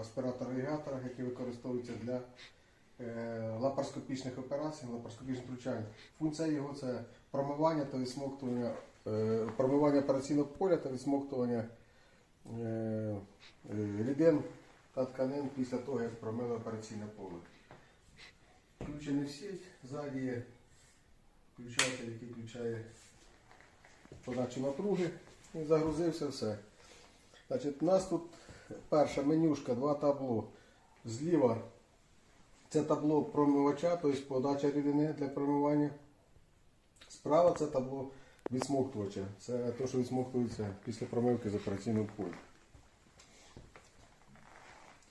аспіратор агрегатора, який використовується для е, лапароскопічних операцій, лапароскопічних втручань. Функція його це промивання та відсмоктування, е, промивання операційного поля та відсмоктування е, рідин та тканин після того, як промили операційне поле. Включений в сеть, ззаді є включатель, який включає подачу напруги і загрузився все. Значить, у нас тут перша менюшка, два табло. Зліва це табло промивача, тобто подача рідини для промивання. Справа це табло відсмоктувача. Це те, що відсмоктується після промивки з операційного поля.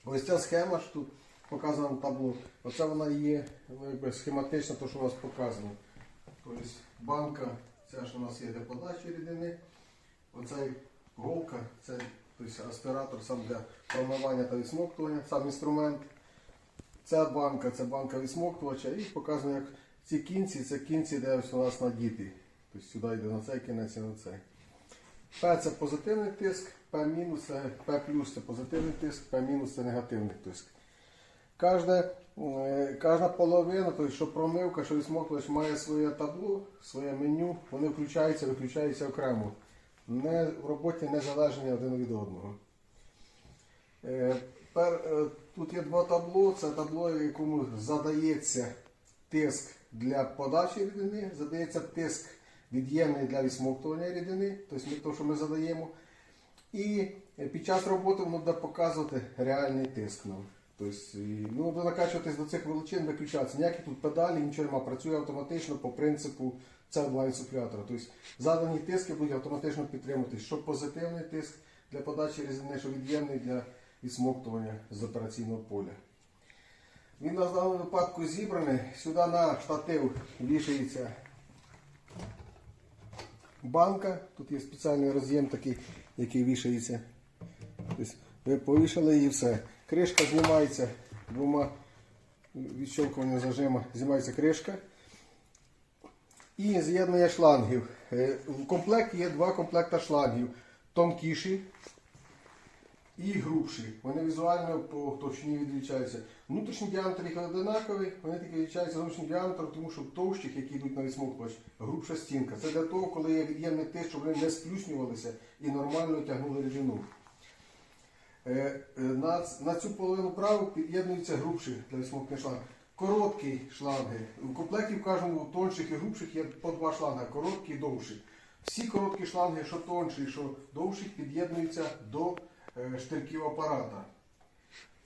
Ось ця схема ж тут показана на табло. Оце вона є ну, якби схематично, те, що у нас показано. Тобто банка, ця ж у нас є для подачі рідини. Оцей голка, це тобто аспіратор сам для промивання та відсмоктування, сам інструмент. Ця банка це банка відсмоктувача і показано, як ці кінці, це кінці, де ось у нас надіти. Тобто сюди йде на цей кінець і на цей. П це позитивний тиск, П мінус це П плюс це позитивний тиск, П це негативний тиск. Кожна, е, кожна половина, тобто, що промивка, що відсмоктувач має своє табло, своє меню, вони включаються, виключаються окремо. Не, в роботі не залежні один від одного. Е, е, тут є два табло. Це табло, якому задається тиск для подачі рідини, задається тиск від'ємний для відсмоктування рідини, тобто то, що ми задаємо. І під час роботи воно буде показувати реальний тиск нам. Тобто, ну, накачуватись до цих величин, виключатися. Ніякі тут педалі, нічого немає. Працює автоматично по принципу CO2 інсуфлятора. Тобто задані тиски будуть автоматично підтримуватись, що позитивний тиск для подачі різини, що від'ємний для відсмоктування з операційного поля. Він в даному випадку зібраний. Сюди на штатив вішається банка. Тут є спеціальний роз'єм такий, який вішається. Тобто ви повішали і все. Кришка знімається двома відщолкуванням зажима, знімається кришка. І з'єднання шлангів. Е, В комплекті є два комплекти шлангів. Тонкіші і грубші. Вони візуально по товщині відрізняються. Внутрішній діаметр їх одинаковий, вони тільки відрізняються зовнішнім діаметром, тому що в товщих, які йдуть на відсмоктувач, грубша стінка. Це для того, коли є від'ємний тиск, щоб вони не сплюснювалися і нормально тягнули рідину. Е, е, На, цю половину праву під'єднуються грубші для відсмоктування шланги. Короткі шланги. У комплекті в тонших і грубших є по два шланги, короткі і довші. Всі короткі шланги, що тонші, що довші, під'єднуються до е, штирків апарата.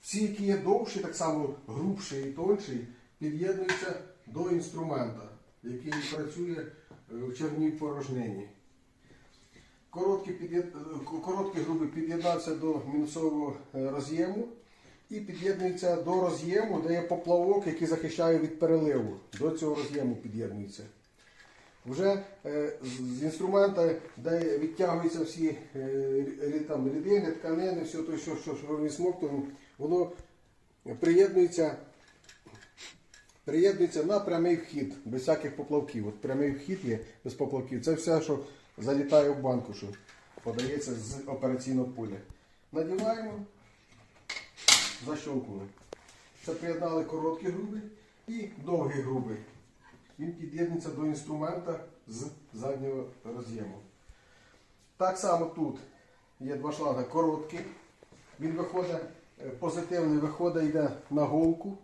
Всі, які є довші, так само грубші і тонші, під'єднуються до інструмента, який працює е, в черній порожнині. Короткий, під'єд- е, к- короткий під'єднався до мінусового роз'єму і під'єднується до роз'єму, де є поплавок, який захищає від переливу. До цього роз'єму під'єднується. Вже е, з інструмента, де відтягуються всі е, там, рідини, тканини, все те, що, що, що ми відсмоктуємо, воно приєднується, приєднується на прямий вхід, без всяких поплавків. От прямий вхід є без поплавків. Це все, що залітає в банку, що подається з операційного поля. Надіваємо, защолкнули. Це приєднали короткий грубий і довгий грубий. Він під'єднується до інструмента з заднього роз'єму. Так само тут є два шланги короткі. Він виходить, е, позитивний виходить, йде на голку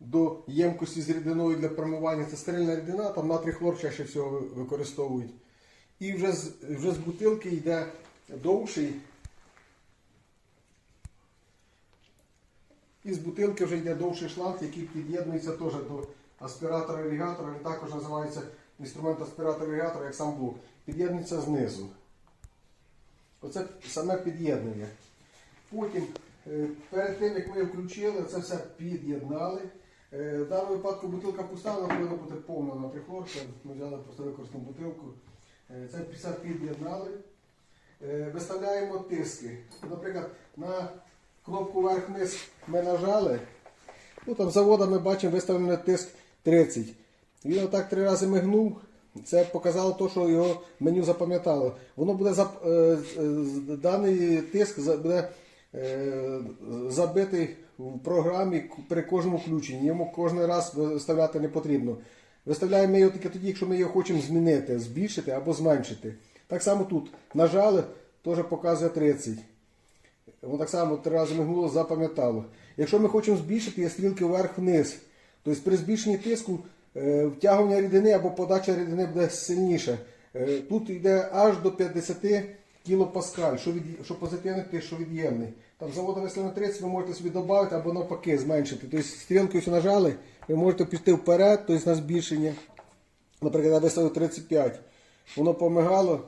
до ємкості з рідиною для промивання. Це стерильна рідина, там натрій хлор чаще всього використовують. І вже з, вже з бутилки йде довший. І з бутилки вже йде довший шланг, який під'єднується теж до аспіратора іригатора. Він також називається інструмент аспіратора іригатора, як сам блок. Під'єднується знизу. Оце саме під'єднання. Потім, е, перед тим як ми включили, це все під'єднали. Е, В даному випадку бутилка пуста, вона повинна бути повна на трихлор. Ми взяли просто використану бутилку. Е, Це під'єднали. Виставляємо тиски. Наприклад, на кнопку вверх-вниз ми нажали. Ну, там завода ми бачимо виставлений тиск 30. Він отак три рази мигнув. Це показало те, що його меню запам'ятало. Воно буде зап... е, даний тиск буде е, забитий в програмі при кожному включенні. Йому кожен раз виставляти не потрібно. Виставляємо ми його тільки тоді, якщо ми його хочемо змінити, збільшити або зменшити. Так само тут нажали, теж показує 30. Воно так само три рази мигнуло, запам'ятало. Якщо ми хочемо збільшити, є стрілки вверх-вниз. Тобто при збільшенні тиску е, втягування рідини або подача рідини буде сильніше. Е, Тут йде аж до 50 кілопаскаль, що, від, що позитивний, ти, що від'ємний. Там завода висловлено 30, ви можете собі додати або навпаки зменшити. Тобто стрілкою що нажали, ви можете піти вперед, тобто на збільшення. Наприклад, я виставив 35. Воно помигало,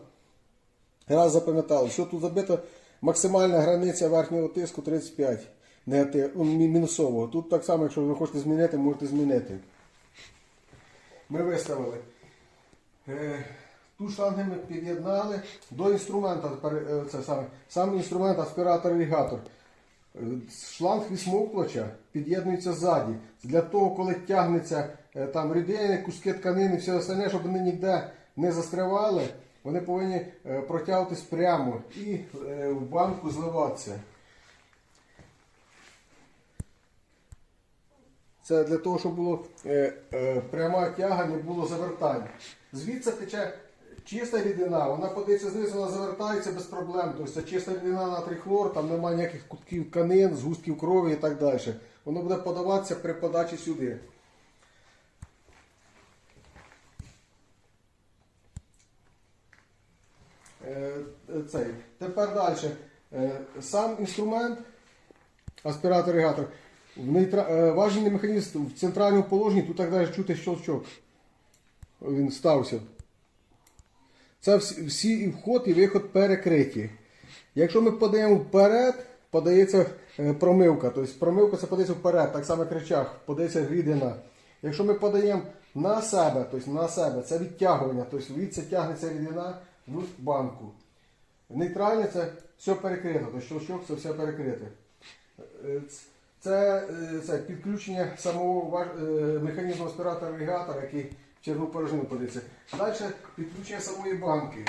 Раз запам'ятали, що тут забито максимальна границя верхнього тиску 35 негатив, ну, мінусового. Тут так само, якщо ви хочете змінити, можете змінити. Ми виставили. Е, Ту шланги ми під'єднали до інструмента. е, Це саме, сам інструмент аспіратор-іригатор. Е, Шланг відсмоктувача під'єднується ззаді. Для того, коли тягнеться там рідини, куски тканини, все остальне, щоб вони ніде не застрявали, вони повинні е, протягуватись прямо і е, в банку зливатися. Це для того, щоб було е, пряма тяга, не було завертань. Звідси тече чиста рідина, вона подається знизу, вона завертається без проблем. Тобто це чиста рідина натрій хлор, там немає ніяких кутків тканин, згустків крові і так далі. Воно буде подаватися при подачі сюди. Е, е, цей. Тепер далі. Е, Сам інструмент, аспіратор-іригатор, в нейтра... е, механізм в центральному положенні, тут так далі чути щелчок. Він стався. Це всі, і вход і виход перекриті. Якщо ми подаємо вперед, подається е, промивка. Тобто промивка це подається вперед, так само як речах, подається рідина. Якщо ми подаємо на себе, тобто на себе, це відтягування, тобто звідси тягнеться рідина в банку. Нейтральне це все перекрито, тобто щелчок це все перекрите. Е, Це, е, це підключення самого е, механізму аспіратора іригатора, який в червну порожнину подається. Далі підключення самої банки.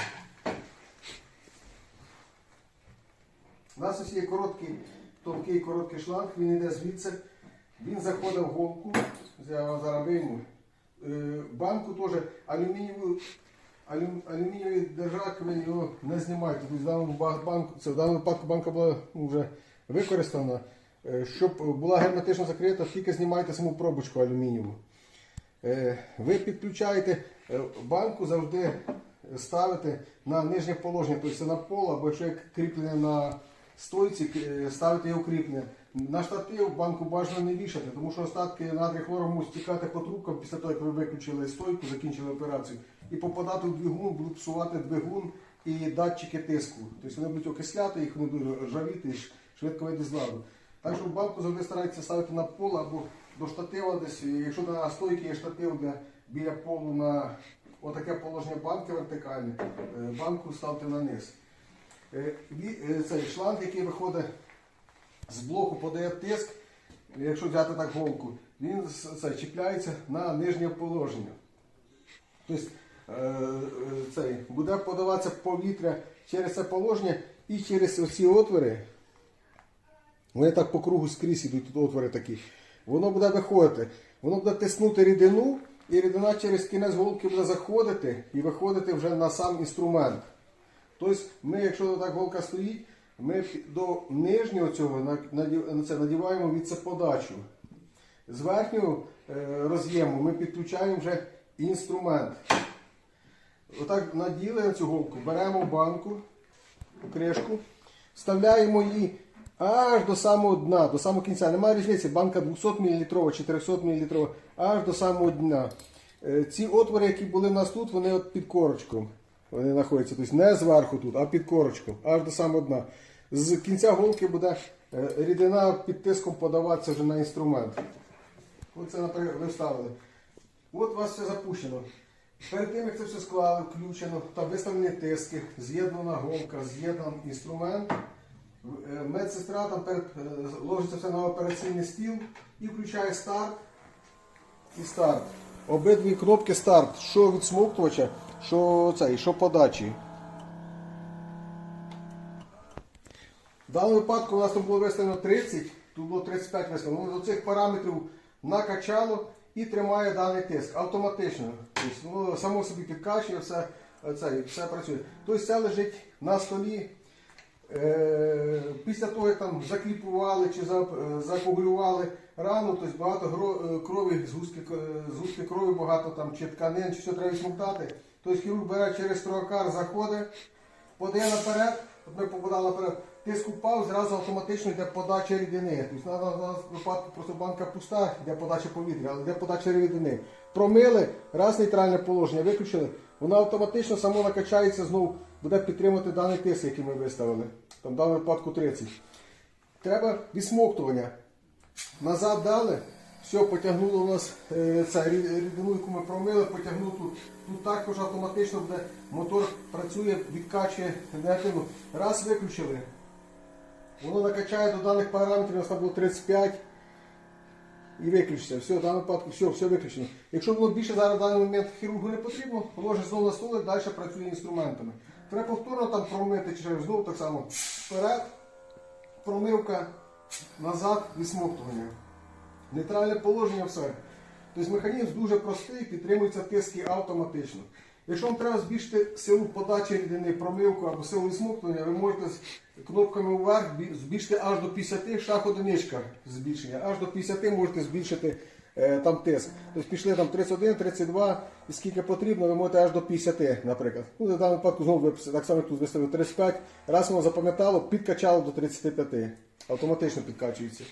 У нас ось є короткий, тонкий короткий шланг, він йде звідси, він заходить в голку, я вам зараз вийму. Банку теж алюмінієву, алю- алюмінієвий держак, ви його не знімаєте. Тобто в даному банку, це в даному випадку банка була ну, вже використана. Е, Щоб була герметично закрита, тільки знімайте саму пробочку алюмінієву. Е, Ви підключаєте е, банку, завжди ставите на нижнє положення, тобто на пол, або якщо є кріплення на стойці, ставите його кріплення. На штатив банку бажано не вішати, тому що остатки натрій хлору можуть стікати по трубкам після того, як ви виключили стойку, закінчили операцію, і попадати в двигун, будуть псувати двигун і датчики тиску. Тобто вони будуть окисляти, їх вони будуть ржавіти і швидко вийде з ладу. Так що банку завжди старайтеся ставити на пол або до штатива десь. Якщо на стойці є штатив для, біля полу на отаке положення банки вертикальне, е, банку ставте на низ. Е, е, Цей шланг, який виходить з блоку, подає тиск, якщо взяти так голку, він це, чіпляється на нижнє положення. Тобто цей, буде подаватися повітря через це положення і через оці отвори. Вони так по кругу скрізь ідуть, тут отвори такі. Воно буде виходити. Воно буде тиснути рідину, і рідина через кінець голки буде заходити і виходити вже на сам інструмент. Тобто, ми, якщо так голка стоїть, ми до нижнього цього надіваємо від це подачу. З верхнього е, роз'єму ми підключаємо вже інструмент. Отак наділи на цю голку, беремо банку, кришку, вставляємо її аж до самого дна, до самого кінця. Немає різниці, банка 200 мл, 400 мл, аж до самого дна. Е, Ці отвори, які були в нас тут, вони от під корочком. Вони знаходяться, тобто не зверху тут, а під корочком, аж до самого дна. З кінця голки буде е, рідина під тиском подаватися вже на інструмент. Оце, наприклад, ви вставили. От у вас все запущено. Перед тим, як це все склали, включено, там виставлені тиски, з'єднана голка, з'єднаний інструмент. Е, Медсестра там перед, е, ложиться все на операційний стіл і включає старт і старт. Обидві кнопки старт, що від смоктувача, що цей, що подачі. В даному випадку у нас тут було виставлено 30, тут було 35 виставлено. До цих параметрів накачало і тримає даний тиск автоматично. Тобто воно само собі підкачує, все, це, все працює. Тобто це лежить на столі. Е, після того, як там закліпували чи е, закоагулювали рану, тобто багато гро- е, крові, згустки, е, згустки крові багато там, чи тканин, чи що треба відсмоктати. Тобто хірург бере через трокар, заходить, подає наперед, от ми попадали наперед, тиск упав, зразу автоматично йде подача рідини. Тобто на, на, на випадку просто банка пуста, йде подача повітря, але йде подача рідини. Промили, раз нейтральне положення, виключили, воно автоматично само накачається знову, буде підтримувати даний тиск, який ми виставили. Там в даному випадку 30. Треба відсмоктування. Назад дали, все, потягнуло у нас е, це рідину, яку ми промили, потягнуло тут. Тут також автоматично буде мотор працює, відкачує негативно. Раз виключили. Воно накачає до даних параметрів, у нас там було 35 і виключиться. Все, в даному випадку все, все виключено. Якщо воно більше зараз в даний момент хірургу не потрібно, положить знову на столик, далі працює інструментами. Треба повторно там промити, щось, знову так само вперед, промивка, назад, відсмоктування. Нейтральне положення, все. Тобто механізм дуже простий, підтримується тиски автоматично. Якщо вам треба збільшити силу подачі рідини, промивку або силу відсмоктування, ви можете кнопками вверх збільшити аж до 50, шаг одиничка збільшення, аж до 50 можете збільшити е, там тиск. Тобто пішли там 31, 32, і скільки потрібно, ви можете аж до 50, наприклад. Ну, в даному випадку знову ви так само тут виставили 35, раз воно запам'ятало, підкачало до 35. Автоматично підкачується.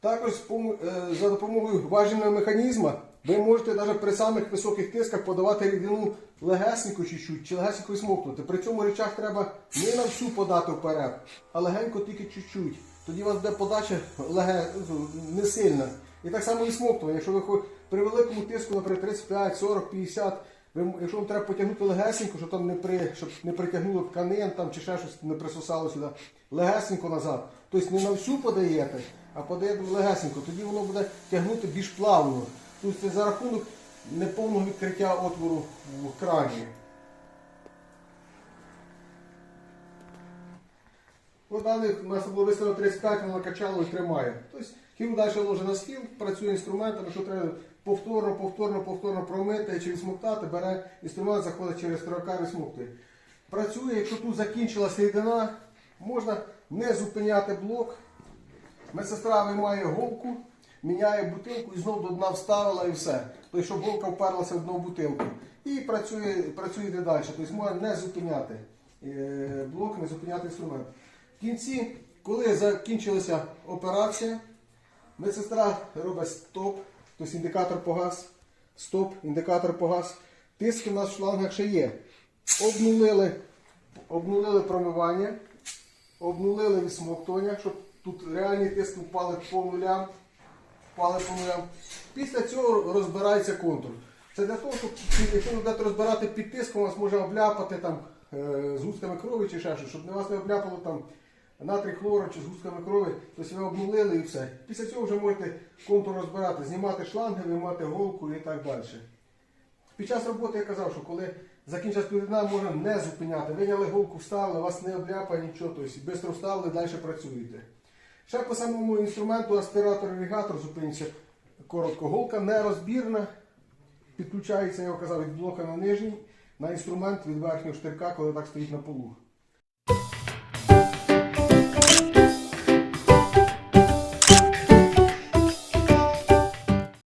Також е, за допомогою важільного механізму ви можете навіть при самих високих тисках подавати рідину легесенько чуть-чуть чи легесенько смокнути. При цьому речах треба не на всю подати вперед, а легенько тільки чуть-чуть. Тоді у вас буде подача леге, ну, не сильна. І так само і смоктування. Якщо ви при великому тиску, наприклад, 35, 40, 50, ви, якщо вам треба потягнути легесенько, щоб там не при, щоб не притягнуло тканин там, чи ще щось не присосало сюди, легесенько назад. Тобто не на всю подаєте, а подаєте легесенько, тоді воно буде тягнути більш плавно. Тобто це за рахунок неповного відкриття отвору в крані. Ось даних у нас було виставлено 35, воно накачало і тримає. Тобто хірург далі ложить на стіл, працює інструментами, що треба повторно, повторно, повторно промити чи відсмоктати, бере інструмент, заходить через трокар і смоктує. Працює, якщо тут закінчилась рідина, можна не зупиняти блок. Медсестра виймає голку, міняє бутилку і знову до дна вставила і все. Тобто, щоб голка вперлася в дно бутилку. І працює, працює йде далі. Тобто можна не зупиняти е, блок, не зупиняти інструмент. В кінці, коли закінчилася операція, медсестра робить стоп, тобто індикатор погас, стоп, індикатор погас. Тиск у нас в шлангах ще є. Обнулили, обнулили промивання, обнулили відсмоктування, щоб тут реальні тиски впали по нулям. Впали. Після цього розбирається контур. Це для того, щоб якщо ви будете розбирати під тиском, вас може обляпати там е, з густками крові чи ще щось, щоб не вас не обляпало там натрій хлору чи з густками крові, тобто ви обнулили і все. Після цього вже можете контур розбирати, знімати шланги, виймати голку і так далі. Під час роботи я казав, що коли закінчилась плідина, можна не зупиняти. Виняли голку, вставили, вас не обляпає нічого, тобто швидко вставили, далі працюєте. Ще по самому інструменту аспіратор-іригатор зупиниться коротко. Голка нерозбірна, підключається, я казав, від блока на нижній, на інструмент від верхнього штирка, коли так стоїть на полу.